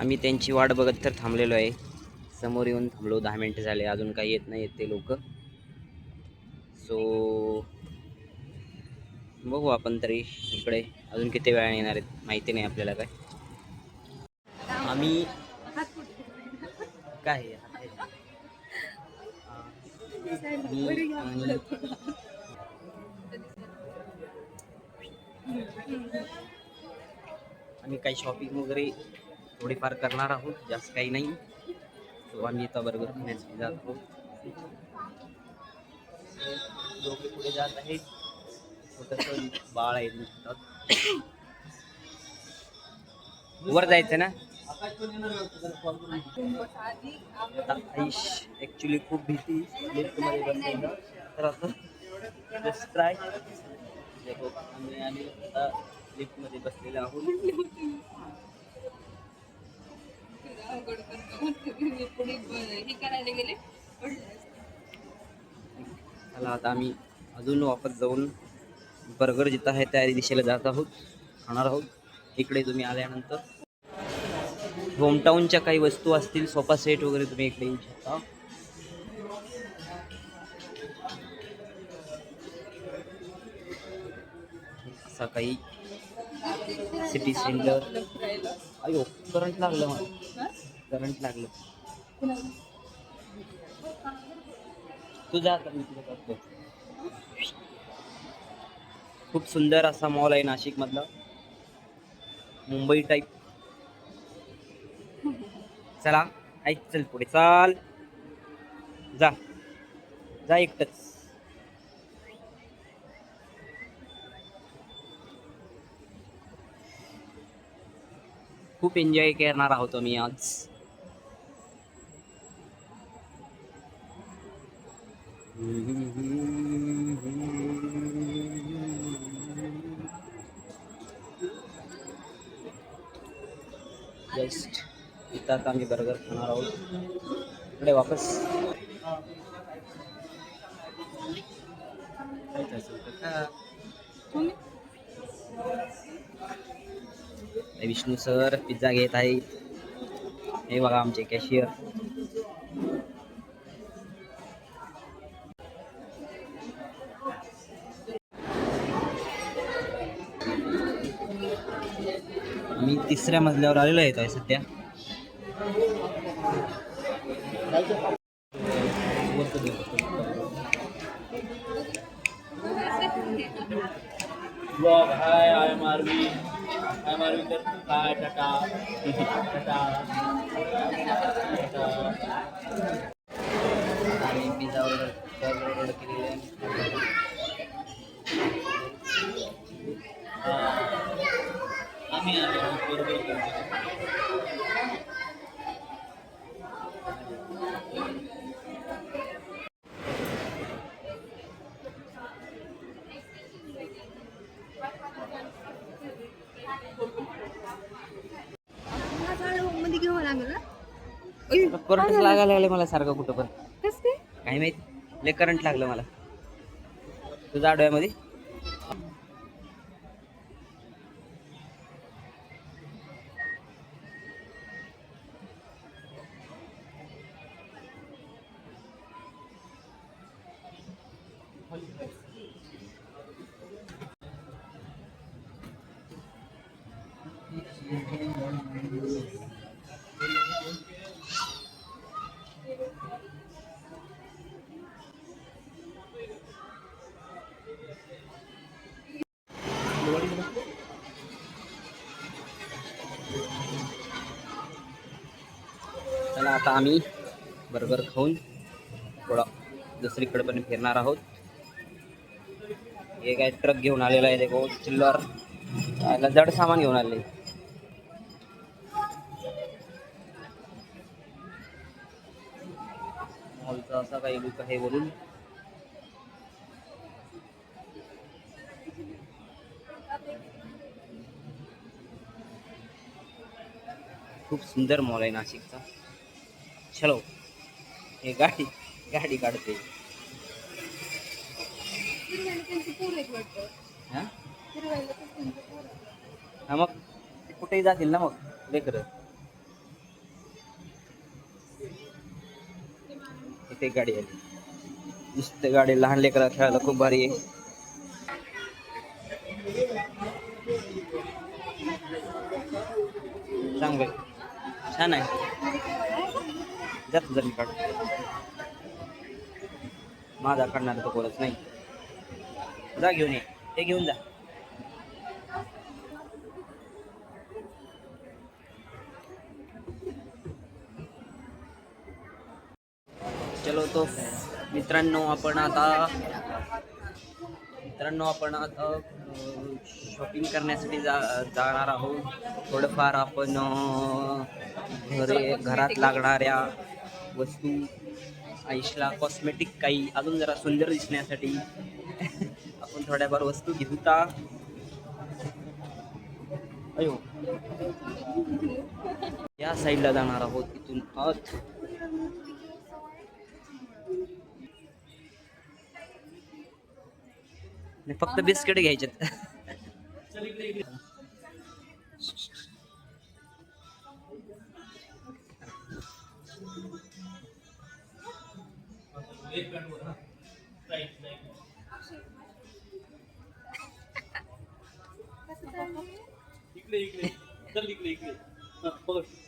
आम्ही त्यांची वाट बघत तर थांबलेलो आहे. समोर येऊन थांबलो. दहा मिनटं झाले. अजून काही येत नाही येत ते लोक. सो बघू आपण तरी इकडे अजून किती वेळा येणार आहेत. माहिती नाही आपल्याला काय. आम्ही काय मी आणि आम्ही काही शॉपिंग वगैरे थोडीफार करणार आहोत जास्त काही नाही. तो आम्ही आता बरोबर खाण्यासाठी जात. आहोत दोघे पुढे जात आहेत. छोटंसं बाळ आहे त्यांच्या वर जायचं ना? आता ॲक्च्युली खूप भीती लिफ्टमध्ये बसायला तर आता जस्ट ट्राय आम्ही आता लिफ्टमध्ये आहोत. हे करायला गेले चला आता आम्ही अजून वापस जाऊन बर्गर जिथं आहे त्या दिशेला जात आहोत खाणार आहोत. इकडे तुम्ही आल्यानंतर होमटाऊनच्या काही वस्तू असतील सोफा सेट वगैरे तुम्ही इकडे येऊ शकता. असा काही सिटी सेंटर अयो करंट लागलं मला. करंट लागलं. तू जा मी तुला करतो. खूप सुंदर असा मॉल आहे नाशिक मधला मुंबई टाईप चला ऐक चल पुढे. चाल. जा. जा एकटच. खूप एन्जॉय करणार आहोत आम्ही आज जस्ट इथं आता आम्ही बर्गर खाणार आहोत इकडे वापस खायचं असेल तर खा. हे विष्णू सर पिझ्झा घेत आहे. हे बघा आमचे कॅशियर मी तिसऱ्या मजल्यावर आलेलो आहे सध्या. Blog hi I M I M RV कर हाय टाटा टाटा टाटा आणि पिझ्झा ऑर्डर बर्गर ऑर्डर केलेले आहे आम्ही आलो बरोबर करतो. मध्ये घेऊन लागेल ना करंटच लागायला लागले मला सारखं कुठं पण. कस काय? काही माहीत? लय करंट लागलं मला. तुझ्या आडव्यामध्ये? चला आता आम्ही बर्गर खाऊन थोडा दुसरीकडे पण फिरणार आहोत. हे काय ट्रक घेऊन आलेला आहे देखो चिल्लर. याला जड सामान घेऊन आले. मॉलचा असा काही लुक आहे बोलून खूप सुंदर मॉल आहे नाशिकचा. चलो। हे गाडी गाडी काढते. हा? हा मग कुठेही जातील ना मग लेकर. इथे गाडी आली. दिसते गाडी लहान लेकरा खेळायला खूप भारी आहे. सांग बाई छान आहे. जात मी काढ माझा काढणार तर कोणच नाही. जा घेऊन ये. हे घेऊन जा. चलो तो मित्रांनो आपण आता मित्रांनो आपण आता शॉपिंग करण्यासाठी जा जाणार आहोत. थोडंफार आपण घरे घरात लागणाऱ्या वस्तू आयुषला कॉस्मेटिक काही अजून जरा सुंदर दिसण्यासाठी आपण थोड्याफार वस्तू घेऊ ता अयो. या साईडला जाणार आहोत इथून आत. फक्त बिस्किट घ्यायचेत. इकडे इकडे. चल इकडे इकडे. आहे.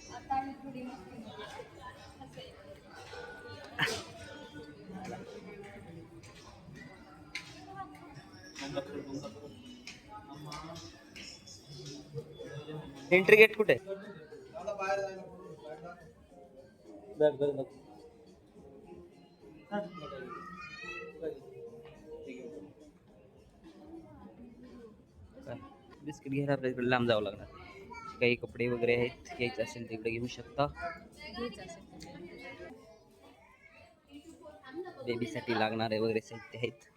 एंट्री गेट कुठे? बघ बघ बघ. बिस्किट घ्यायला आपल्याला इकडे लांब जावं लागणार. काही कपडे वगैरे आहेत घ्यायचं असेल तिकडे घेऊ शकता. बेबीसाठी लागणारे वगैरे साहित्य आहेत.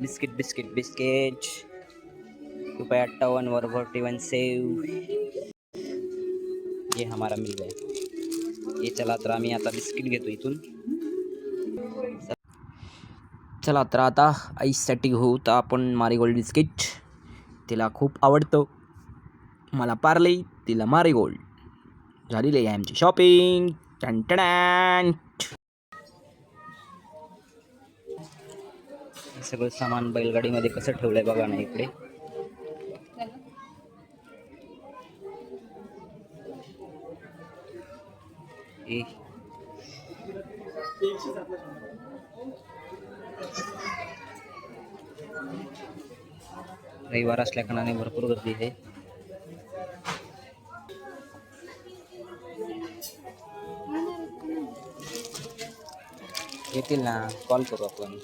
Biscuit biscuit biscuit. रुपये अट्ठावन वर फोर्टी वन सेव. ये हमारा मिल गया. ये चला तर आम्ही आता बिस्किट घेतो इथून. चला तर आता आईससाठी घेऊ तर आपण मारीगोल्ड बिस्किट. तिला खूप आवडतं. मला पार्ले तिला मारीगोल्ड. झालेली आहे आमची शॉपिंग टन सगळं सामान बैलगाडीमध्ये कसं ठेवलं आहे बघा ना इकडे. ए रविवार असल्या कारणाने भरपूर गर्दी आहे. येतील ना कॉल करू आपण.